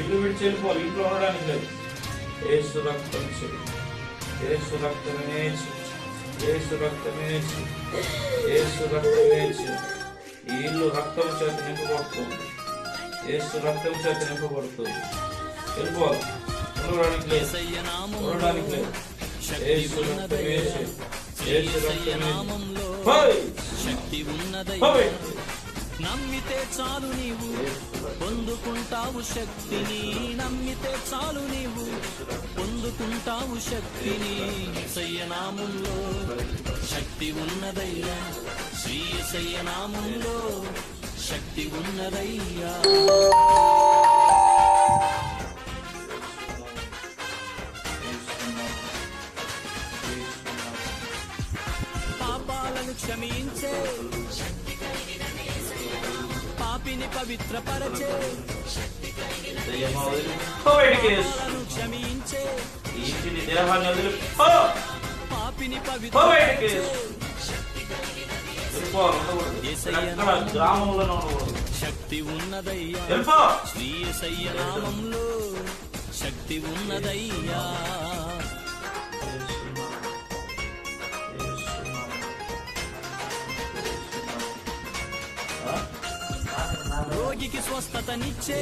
ఇల్లు విడిచి వెళ్ళిపోవాలి. ఇంట్లో ఉండడానికి లేదు. ఏసు రక్తం ఏసు రక్తమే. ఏసు రక్తమే. ఏసు రక్తమే. ఈ ఇల్లు రక్తం చేత నింపబడుతుంది. ఏసు రక్తం చేత నింపబడుతుంది. వెళ్ళిపోవాలి. ఉండడానికి లేదు. ఉండడానికి లేదు. ఏసు రక్తమే ఏసు రక్తమే! శక్తి హోయ్! ఉన్నదయ్యా నమ్మితే చాలు నీవు. పొందుకుంటావు శక్తిని నమ్మితే చాలు నీవు. పొందుకుంటావు శక్తిని సయ్యనామంలో. శక్తి ఉన్నదయ్యా శ్రీ సయ్యనామంలో. శక్తి ఉన్నదయ్యా. పాపాలను క్షమించే పాపిని పవిత్రపరచే క్షమించే. దేహాన్ని వదిలి. పాపిని పవిత్రపరచే శక్తి ఉన్నదయ్యా. శ్రీ నామంలో శక్తి ఉన్నదయ్యా. రోగికి స్వస్థతనిచ్చే.